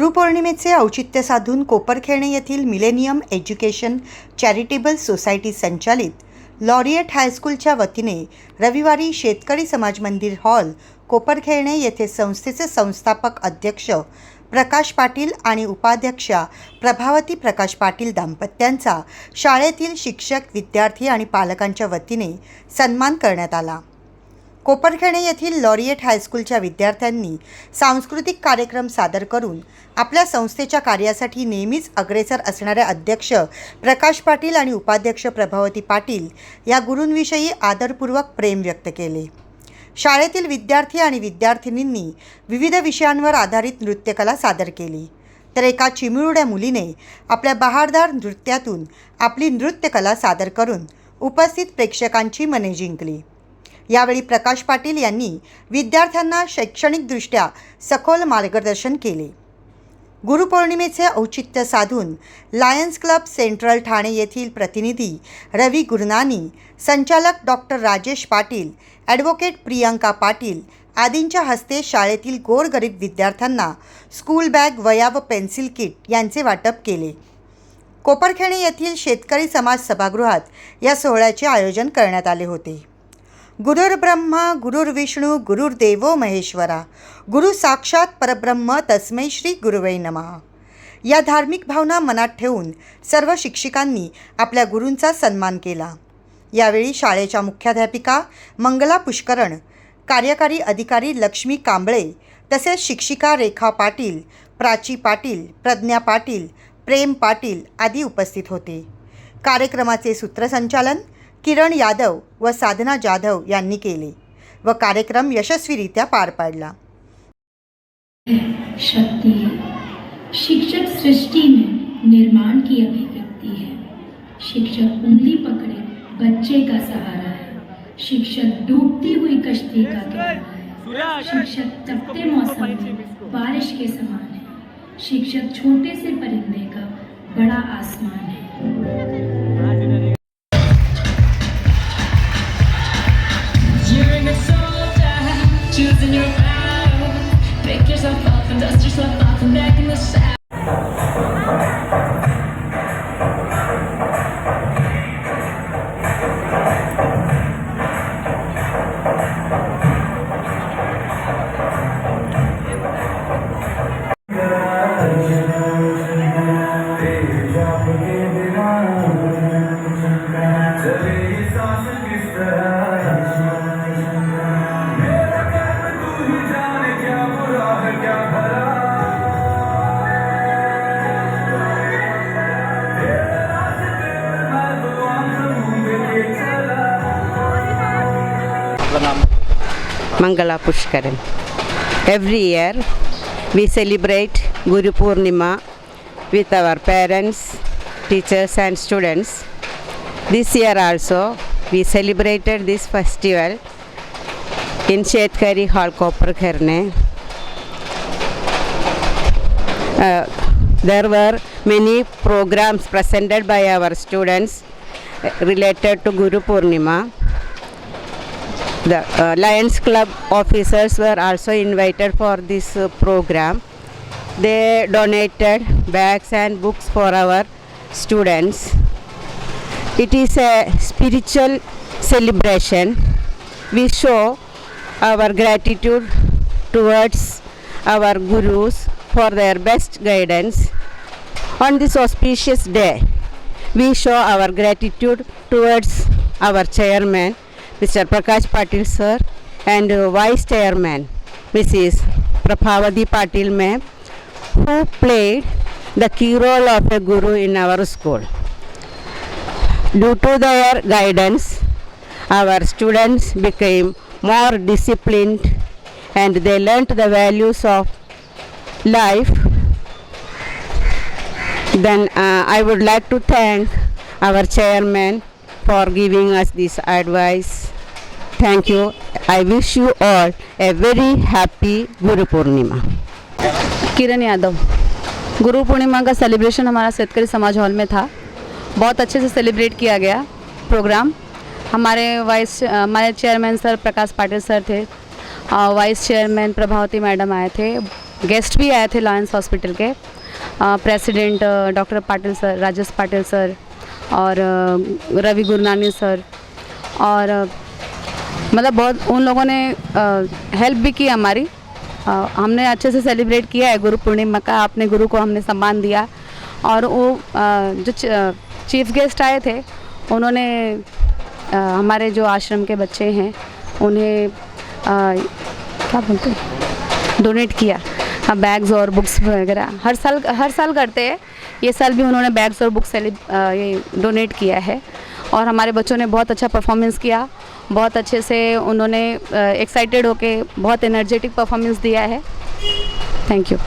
गुरुपौर्णिमेचे औचित्य साधून कोपरखेणे येथील मिलेनियम एज्युकेशन चॅरिटेबल सोसायटी संचालित लॉरिएट हायस्कूलच्या वतीने रविवारी शेतकरी समाज मंदिर हॉल कोपरखेणे येथे संस्थेचे संस्थापक अध्यक्ष प्रकाश पाटील आणि उपाध्यक्षा प्रभावती प्रकाश पाटील दाम्पत्यांचा शाळेतील शिक्षक विद्यार्थी आणि पालकांच्या वतीने सन्मान करण्यात आला. कोपरखेणे येथील लॉरिएट हायस्कूलच्या विद्यार्थ्यांनी सांस्कृतिक कार्यक्रम सादर करून आपल्या संस्थेच्या कार्यासाठी नेहमीच अग्रेसर असणाऱ्या अध्यक्ष प्रकाश पाटील आणि उपाध्यक्ष प्रभावती पाटील या गुरूंविषयी आदरपूर्वक प्रेम व्यक्त केले. शाळेतील विद्यार्थी आणि विद्यार्थिनींनी विविध विषयांवर आधारित नृत्यकला सादर केली. तर एका चिमुरड्या मुलीने आपल्या बहारदार नृत्यातून आपली नृत्यकला सादर करून उपस्थित प्रेक्षकांची मने जिंकली. यावेळी प्रकाश पाटील यांनी विद्यार्थ्यांना शैक्षणिकदृष्ट्या सखोल मार्गदर्शन केले. गुरुपौर्णिमेचे औचित्य साधून लायन्स क्लब सेंट्रल ठाणे येथील प्रतिनिधी रवी गुरनानी संचालक डॉक्टर राजेश पाटील ॲडव्होकेट प्रियंका पाटील आदींच्या हस्ते शाळेतील गोरगरीब विद्यार्थ्यांना स्कूल बॅग वया व पेन्सिल किट यांचे वाटप केले. कोपरखेणे येथील शेतकरी समाज सभागृहात या सोहळ्याचे आयोजन करण्यात आले होते. गुरुर्ब्रह्मा गुरुर्विष्णू गुरुर्देवो महेश्वरा. गुरु साक्षात परब्रह्म तस्मै श्री गुरुवै नमः. या धार्मिक भावना मनात ठेवून सर्व शिक्षिकांनी आपल्या गुरूंचा सन्मान केला. यावेळी शाळेच्या मुख्याध्यापिका मंगला पुष्करण कार्यकारी अधिकारी लक्ष्मी कांबळे तसेच शिक्षिका रेखा पाटील प्राची पाटील प्रज्ञा पाटील प्रेम पाटील आदी उपस्थित होते. कार्यक्रमाचे सूत्रसंचालन किरण यादव व साधना जाधव यांनी केले व कार्यक्रम यशस्वीरित्या पार पाडला. शक्ति, शिक्षक सृष्टि में निर्माण की अभिव्यक्ति है। शिक्षक उंगली पकड़े बच्चे का सहारा है। शिक्षक डूबती हुई कश्ती का किनारा है। शिक्षक तपते मौसम में बारिश के समान है। शिक्षक छोटे से परिंदे का बड़ा आसमान है। Mangala Pushkaram. Every year we celebrate Guru Purnima with our parents, teachers and students. This year also we celebrated this festival in Shetkari Hall Koperkerne. Uh, there were many programs presented by our students uh, related to Guru Purnima. The uh, Lions Club officers were also invited for this uh, program. They donated bags and books for our students. It is a spiritual celebration. We show our gratitude towards our gurus for their best guidance. On this auspicious day, we show our gratitude towards our chairman, Mr. Prakash Patil sir, and vice chairman, Mrs. Prabhavati Patil ma'am, who played the key role of a guru in our school. Due to their guidance, our students became more disciplined and they learnt the values of life. Then uh, I would like to thank our chairman for giving us this advice. Thank you. I wish you all a very happy Guru Purnima. Kiran Yadav Guru Purnima का celebration हमारा शेतकरी समाज hall में था बहुत अच्छे से celebrate किया गया प्रोग्राम हमारे वाइस हमारे chairman sir Prakash Patil sir थे वाइस चेयरमैन प्रभावती मैडम आए थे गेस्ट भी आए थे लॉयंस हॉस्पिटल के president doctor Patil sir Rajesh Patil sir और रवि गुरनानी सर और मतलब बहुत उन लोगों ने हेल्प भी की हमारी। अ, हमने अच्छे से सेलिब्रेट किया है गुरु पूर्णिमा का अपने गुरु को हमने सम्मान दिया और वो अ, जो चीफ गेस्ट आए थे। उन्होंने अ, हमारे जो आश्रम के बच्चे हैं उन्हें अ, क्या बोलते हैं? डोनेट किया। हाँ बैग्स और बुक्स वगैरह। हर साल हर साल करते हैं। ये साल भी उन्होंने बैग्स और बुक्स ये डोनेट किया है। और हमारे बच्चों ने बहुत अच्छा परफॉर्मेंस किया। बहुत अच्छे से उन्होंने एक्साइटेड होके बहुत एनर्जेटिक परफॉर्मेंस दिया है। Thank you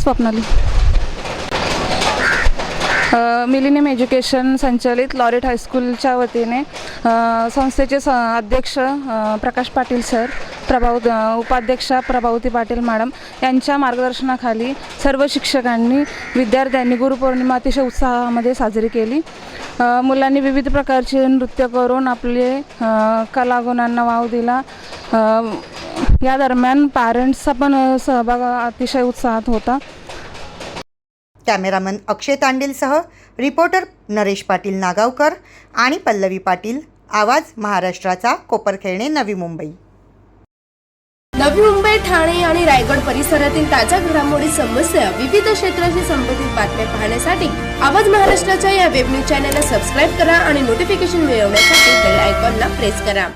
Swapnali millennium education संचालित लॉरेट हायस्कूलच्या वतीने संस्थेचे स अध्यक्ष प्रकाश पाटील सर प्रभाव उपाध्यक्षा प्रभावती पाटील मॅडम यांच्या मार्गदर्शनाखाली सर्व शिक्षकांनी विद्यार्थ्यांनी गुरुपौर्णिमा अतिशय उत्साहामध्ये साजरी केली. मुलांनी विविध प्रकारचे नृत्य करून आपले कलागुणांना वाव दिला. या दरम्यान पॅरेंट्सचा पण सहभाग अतिशय उत्साहात होता. कॅमेरामन अक्षय तांडेलसह रिपोर्टर नरेश पाटील नागावकर आणि पल्लवी पाटील. आवाज महाराष्ट्राचा कोपरखेळणे नवी मुंबई. नवी मुंबई ठाणे आणि रायगड परिसरातील ताज्या घडामोडी समस्या विविध क्षेत्राशी संबंधित बातम्या पाहण्यासाठी आवाज महाराष्ट्राच्या या वेब न्यूज चॅनलला सबस्क्राईब करा आणि नोटिफिकेशन मिळवण्यासाठी बेल आयकॉनला प्रेस करा.